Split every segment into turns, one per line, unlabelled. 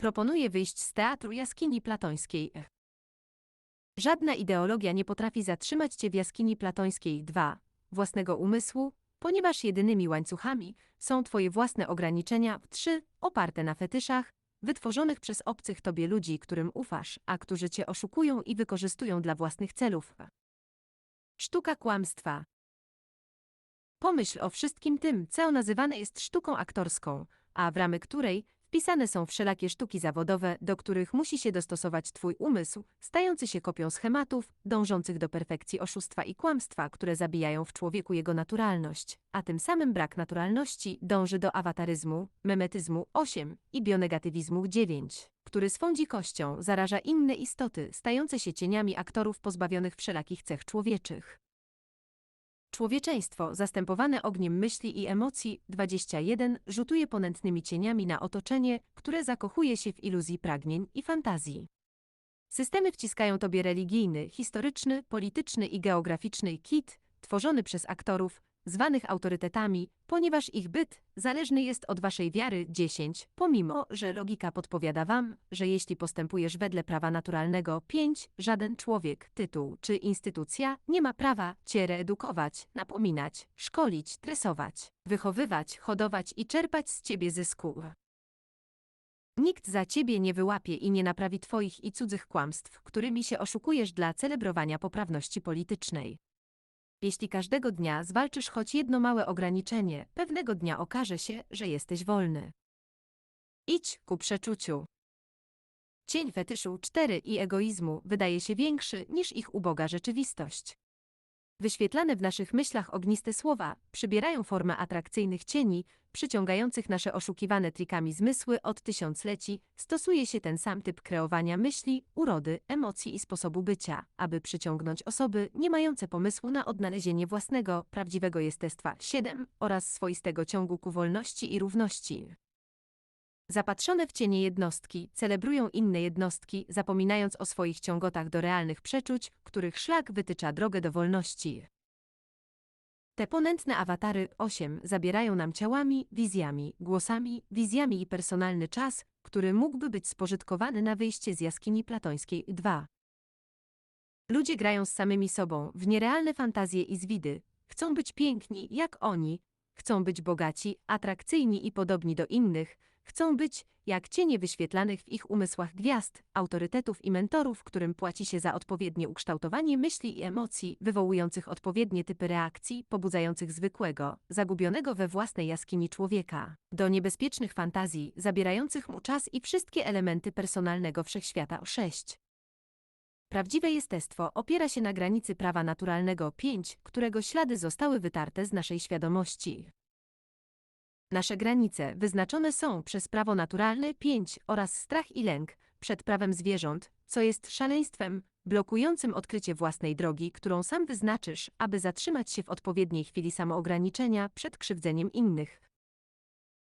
Proponuję wyjść z teatru jaskini platońskiej. Żadna ideologia nie potrafi zatrzymać cię w jaskini platońskiej 2. Własnego umysłu, ponieważ jedynymi łańcuchami są twoje własne ograniczenia 3. Oparte na fetyszach, wytworzonych przez obcych tobie ludzi, którym ufasz, a którzy cię oszukują i wykorzystują dla własnych celów. Sztuka kłamstwa. Pomyśl o wszystkim tym, co nazywane jest sztuką aktorską, a w ramy której wpisane są wszelakie sztuki zawodowe, do których musi się dostosować twój umysł, stający się kopią schematów, dążących do perfekcji oszustwa i kłamstwa, które zabijają w człowieku jego naturalność, a tym samym brak naturalności dąży do awataryzmu, memetyzmu 8 i bionegatywizmu 9, który swą dzikością zaraża inne istoty, stające się cieniami aktorów pozbawionych wszelakich cech człowieczych. Człowieczeństwo, zastępowane ogniem myśli i emocji 21, rzutuje ponętnymi cieniami na otoczenie, które zakochuje się w iluzji pragnień i fantazji. Systemy wciskają tobie religijny, historyczny, polityczny i geograficzny kit, tworzony przez aktorów, zwanych autorytetami, ponieważ ich byt zależny jest od waszej wiary 10, pomimo, że logika podpowiada wam, że jeśli postępujesz wedle prawa naturalnego 5, żaden człowiek, tytuł czy instytucja nie ma prawa cię reedukować, napominać, szkolić, tresować, wychowywać, hodować i czerpać z ciebie zysku. Nikt za ciebie nie wyłapie i nie naprawi twoich i cudzych kłamstw, którymi się oszukujesz dla celebrowania poprawności politycznej. Jeśli każdego dnia zwalczysz choć jedno małe ograniczenie, pewnego dnia okaże się, że jesteś wolny. Idź ku przeczuciu. Cień fetyszu 4 i egoizmu wydaje się większy niż ich uboga rzeczywistość. Wyświetlane w naszych myślach ogniste słowa przybierają formę atrakcyjnych cieni, przyciągających nasze oszukiwane trikami zmysły od tysiącleci, stosuje się ten sam typ kreowania myśli, urody, emocji i sposobu bycia, aby przyciągnąć osoby nie mające pomysłu na odnalezienie własnego, prawdziwego jestestwa 7 oraz swoistego ciągu ku wolności i równości. Zapatrzone w cienie jednostki celebrują inne jednostki, zapominając o swoich ciągotach do realnych przeczuć, których szlak wytycza drogę do wolności. Te ponętne awatary 8 zabierają nam ciałami, wizjami, głosami, wizjami i personalny czas, który mógłby być spożytkowany na wyjście z jaskini platońskiej 2. Ludzie grają z samymi sobą w nierealne fantazje i zwidy, chcą być piękni jak oni, chcą być bogaci, atrakcyjni i podobni do innych, Chcą być jak cienie wyświetlanych w ich umysłach gwiazd, autorytetów i mentorów, którym płaci się za odpowiednie ukształtowanie myśli i emocji, wywołujących odpowiednie typy reakcji, pobudzających zwykłego, zagubionego we własnej jaskini człowieka, do niebezpiecznych fantazji, zabierających mu czas i wszystkie elementy personalnego wszechświata 6. Prawdziwe jestestwo opiera się na granicy prawa naturalnego 5, którego ślady zostały wytarte z naszej świadomości. Nasze granice wyznaczone są przez prawo naturalne 5 oraz strach i lęk przed prawem zwierząt, co jest szaleństwem, blokującym odkrycie własnej drogi, którą sam wyznaczysz, aby zatrzymać się w odpowiedniej chwili samoograniczenia przed krzywdzeniem innych.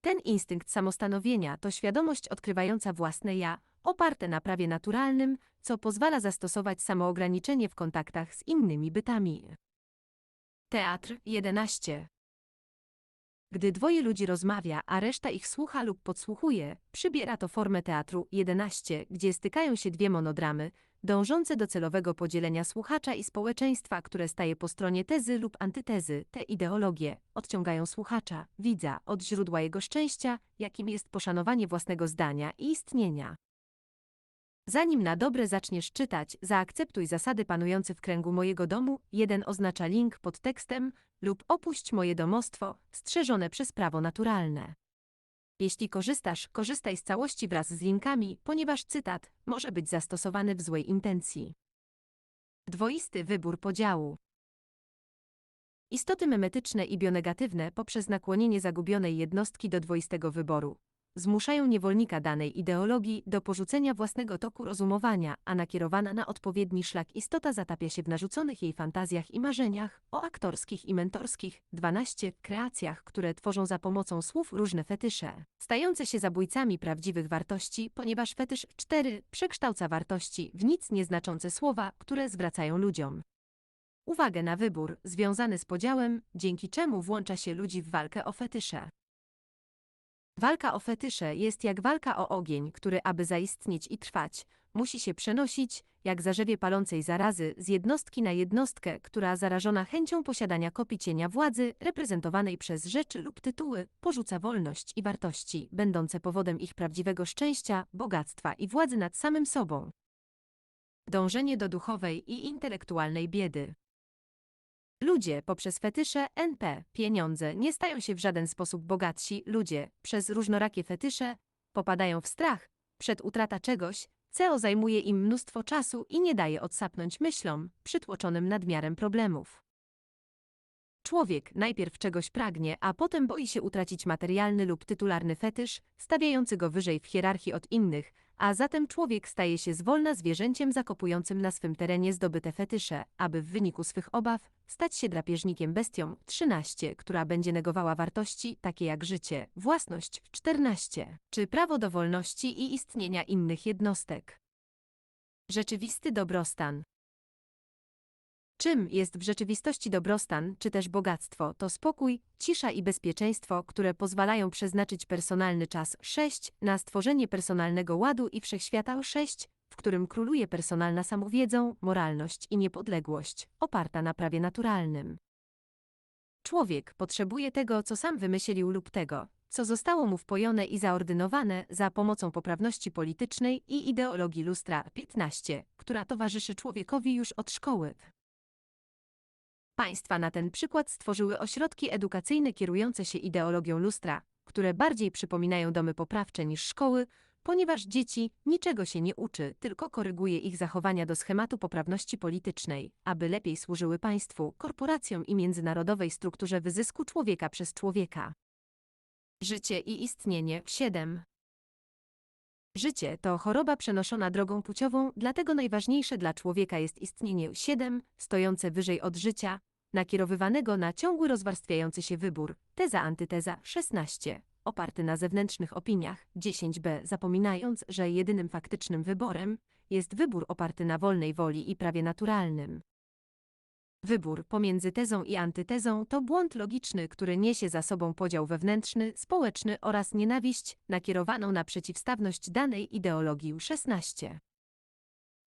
Ten instynkt samostanowienia to świadomość odkrywająca własne ja, oparte na prawie naturalnym, co pozwala zastosować samoograniczenie w kontaktach z innymi bytami. Teatr 11 gdy dwoje ludzi rozmawia, a reszta ich słucha lub podsłuchuje, przybiera to formę teatru 11, gdzie stykają się dwie monodramy, dążące do celowego podzielenia słuchacza i społeczeństwa, które staje po stronie tezy lub antytezy. Te ideologie odciągają słuchacza, widza, od źródła jego szczęścia, jakim jest poszanowanie własnego zdania i istnienia. Zanim na dobre zaczniesz czytać, zaakceptuj zasady panujące w kręgu mojego domu. Jeden oznacza link pod tekstem lub opuść moje domostwo, strzeżone przez prawo naturalne. Jeśli korzystasz, korzystaj z całości wraz z linkami, ponieważ cytat może być zastosowany w złej intencji. Dwoisty wybór podziału. Istoty memetyczne i bionegatywne poprzez nakłonienie zagubionej jednostki do dwoistego wyboru zmuszają niewolnika danej ideologii do porzucenia własnego toku rozumowania, a nakierowana na odpowiedni szlak istota zatapia się w narzuconych jej fantazjach i marzeniach o aktorskich i mentorskich 12 kreacjach, które tworzą za pomocą słów różne fetysze, stające się zabójcami prawdziwych wartości, ponieważ fetysz 4 przekształca wartości w nic nieznaczące słowa, które zwracają ludziom. Uwagę na wybór, związany z podziałem, dzięki czemu włącza się ludzi w walkę o fetysze. Walka o fetysze jest jak walka o ogień, który aby zaistnieć i trwać, musi się przenosić, jak zarzewie palącej zarazy, z jednostki na jednostkę, która zarażona chęcią posiadania kopii cienia władzy, reprezentowanej przez rzeczy lub tytuły, porzuca wolność i wartości, będące powodem ich prawdziwego szczęścia, bogactwa i władzy nad samym sobą. Dążenie do duchowej i intelektualnej biedy. Ludzie poprzez fetysze NP, pieniądze, nie stają się w żaden sposób bogatsi. Ludzie przez różnorakie fetysze popadają w strach przed utrata czegoś, co zajmuje im mnóstwo czasu i nie daje odsapnąć myślom, przytłoczonym nadmiarem problemów. Człowiek najpierw czegoś pragnie, a potem boi się utracić materialny lub tytularny fetysz, stawiający go wyżej w hierarchii od innych, a zatem człowiek staje się zwolna zwierzęciem zakopującym na swym terenie zdobyte fetysze, aby w wyniku swych obaw stać się drapieżnikiem bestią 13, która będzie negowała wartości takie jak życie, własność 14, czy prawo do wolności i istnienia innych jednostek. Rzeczywisty dobrostan Czym jest w rzeczywistości dobrostan, czy też bogactwo, to spokój, cisza i bezpieczeństwo, które pozwalają przeznaczyć personalny czas 6 na stworzenie personalnego ładu i wszechświata 6, w którym króluje personalna samowiedzą, moralność i niepodległość, oparta na prawie naturalnym. Człowiek potrzebuje tego, co sam wymyślił lub tego, co zostało mu wpojone i zaordynowane za pomocą poprawności politycznej i ideologii lustra 15, która towarzyszy człowiekowi już od szkoły. Państwa na ten przykład stworzyły ośrodki edukacyjne kierujące się ideologią lustra, które bardziej przypominają domy poprawcze niż szkoły, ponieważ dzieci niczego się nie uczy, tylko koryguje ich zachowania do schematu poprawności politycznej, aby lepiej służyły państwu, korporacjom i międzynarodowej strukturze wyzysku człowieka przez człowieka. Życie i istnienie 7. Życie to choroba przenoszona drogą płciową, dlatego najważniejsze dla człowieka jest istnienie 7, stojące wyżej od życia, nakierowywanego na ciągły rozwarstwiający się wybór, teza antyteza 16, oparty na zewnętrznych opiniach 10b, zapominając, że jedynym faktycznym wyborem jest wybór oparty na wolnej woli i prawie naturalnym. Wybór pomiędzy tezą i antytezą to błąd logiczny, który niesie za sobą podział wewnętrzny, społeczny oraz nienawiść nakierowaną na przeciwstawność danej ideologii 16.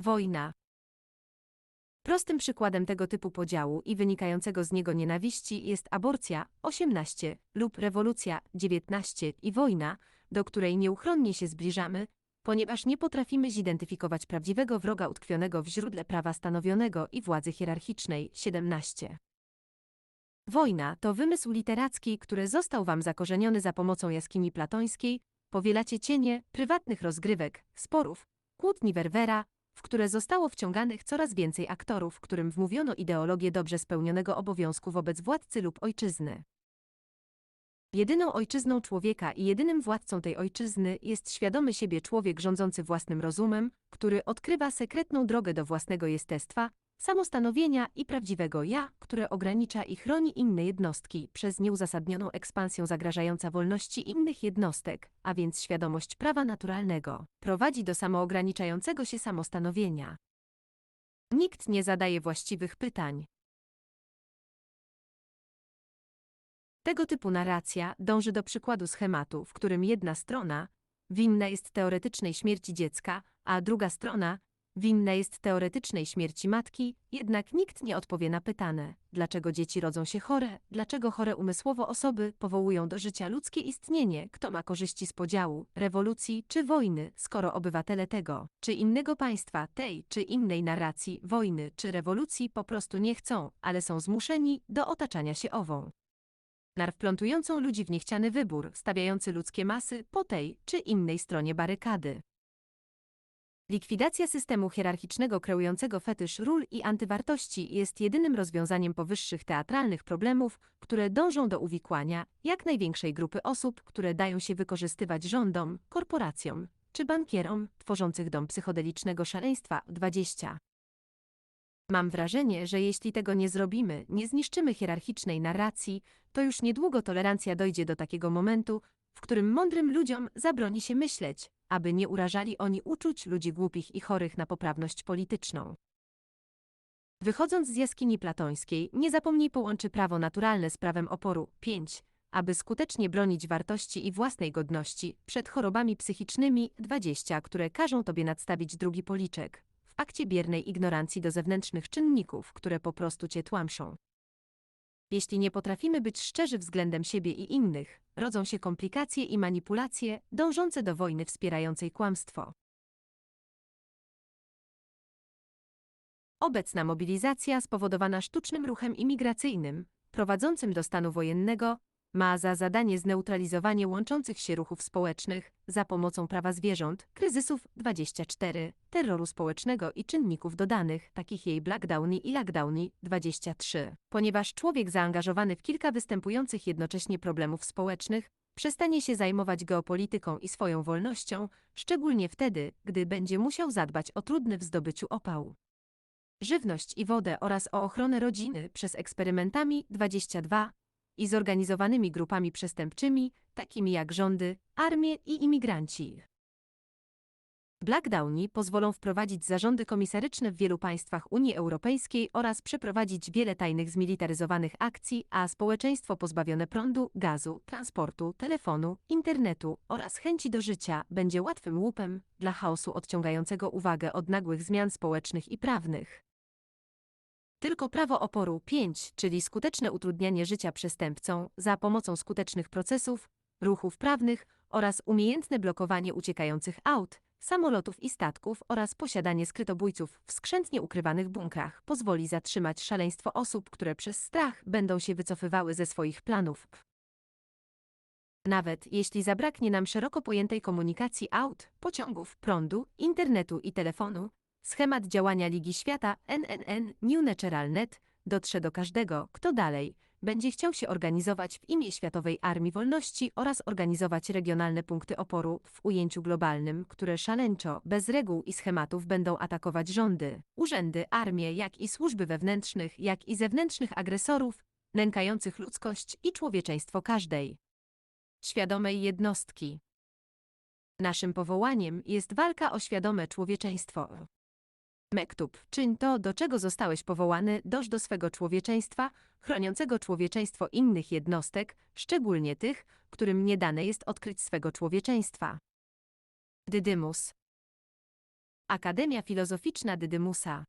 Wojna, Prostym przykładem tego typu podziału i wynikającego z niego nienawiści jest aborcja 18 lub rewolucja 19 i wojna, do której nieuchronnie się zbliżamy, ponieważ nie potrafimy zidentyfikować prawdziwego wroga utkwionego w źródle prawa stanowionego i władzy hierarchicznej 17. Wojna to wymysł literacki, który został wam zakorzeniony za pomocą jaskini platońskiej, powielacie cienie prywatnych rozgrywek, sporów, kłótni Werwera, w które zostało wciąganych coraz więcej aktorów, którym wmówiono ideologię dobrze spełnionego obowiązku wobec władcy lub ojczyzny. Jedyną ojczyzną człowieka i jedynym władcą tej ojczyzny jest świadomy siebie człowiek rządzący własnym rozumem, który odkrywa sekretną drogę do własnego jestestwa, samostanowienia i prawdziwego ja, które ogranicza i chroni inne jednostki przez nieuzasadnioną ekspansję zagrażająca wolności innych jednostek, a więc świadomość prawa naturalnego, prowadzi do samoograniczającego się samostanowienia. Nikt nie zadaje właściwych pytań. Tego typu narracja dąży do przykładu schematu, w którym jedna strona winna jest teoretycznej śmierci dziecka, a druga strona Winna jest teoretycznej śmierci matki, jednak nikt nie odpowie na pytane, dlaczego dzieci rodzą się chore, dlaczego chore umysłowo osoby powołują do życia ludzkie istnienie, kto ma korzyści z podziału, rewolucji czy wojny, skoro obywatele tego, czy innego państwa, tej czy innej narracji, wojny czy rewolucji po prostu nie chcą, ale są zmuszeni do otaczania się ową. Nar wplątującą ludzi w niechciany wybór, stawiający ludzkie masy po tej czy innej stronie barykady. Likwidacja systemu hierarchicznego kreującego fetysz ról i antywartości jest jedynym rozwiązaniem powyższych teatralnych problemów, które dążą do uwikłania jak największej grupy osób, które dają się wykorzystywać rządom, korporacjom czy bankierom tworzących dom psychodelicznego szaleństwa 20. Mam wrażenie, że jeśli tego nie zrobimy, nie zniszczymy hierarchicznej narracji, to już niedługo tolerancja dojdzie do takiego momentu, w którym mądrym ludziom zabroni się myśleć, aby nie urażali oni uczuć ludzi głupich i chorych na poprawność polityczną. Wychodząc z jaskini platońskiej, nie zapomnij połączy prawo naturalne z prawem oporu 5, aby skutecznie bronić wartości i własnej godności przed chorobami psychicznymi 20, które każą tobie nadstawić drugi policzek, w akcie biernej ignorancji do zewnętrznych czynników, które po prostu cię tłamszą. Jeśli nie potrafimy być szczerzy względem siebie i innych, rodzą się komplikacje i manipulacje dążące do wojny wspierającej kłamstwo. Obecna mobilizacja spowodowana sztucznym ruchem imigracyjnym, prowadzącym do stanu wojennego, ma za zadanie zneutralizowanie łączących się ruchów społecznych za pomocą prawa zwierząt, kryzysów 24, terroru społecznego i czynników dodanych, takich jej Blackdowny i Lockdowny 23. Ponieważ człowiek zaangażowany w kilka występujących jednocześnie problemów społecznych przestanie się zajmować geopolityką i swoją wolnością, szczególnie wtedy, gdy będzie musiał zadbać o trudny w zdobyciu opał żywność i wodę oraz o ochronę rodziny przez eksperymentami 22 i zorganizowanymi grupami przestępczymi, takimi jak rządy, armie i imigranci. Blackdowni pozwolą wprowadzić zarządy komisaryczne w wielu państwach Unii Europejskiej oraz przeprowadzić wiele tajnych zmilitaryzowanych akcji, a społeczeństwo pozbawione prądu, gazu, transportu, telefonu, internetu oraz chęci do życia będzie łatwym łupem dla chaosu odciągającego uwagę od nagłych zmian społecznych i prawnych. Tylko prawo oporu 5, czyli skuteczne utrudnianie życia przestępcom za pomocą skutecznych procesów, ruchów prawnych oraz umiejętne blokowanie uciekających aut, samolotów i statków oraz posiadanie skrytobójców w skrzętnie ukrywanych bunkrach pozwoli zatrzymać szaleństwo osób, które przez strach będą się wycofywały ze swoich planów. Nawet jeśli zabraknie nam szeroko pojętej komunikacji aut, pociągów, prądu, internetu i telefonu, Schemat działania Ligi Świata NNN New Natural Net dotrze do każdego, kto dalej będzie chciał się organizować w imię Światowej Armii Wolności oraz organizować regionalne punkty oporu w ujęciu globalnym, które szaleńczo, bez reguł i schematów będą atakować rządy, urzędy, armie, jak i służby wewnętrznych, jak i zewnętrznych agresorów, nękających ludzkość i człowieczeństwo każdej świadomej jednostki. Naszym powołaniem jest walka o świadome człowieczeństwo. Mektub. Czyń to, do czego zostałeś powołany, doż do swego człowieczeństwa, chroniącego człowieczeństwo innych jednostek, szczególnie tych, którym nie dane jest odkryć swego człowieczeństwa. Dydymus. Akademia Filozoficzna Dydymusa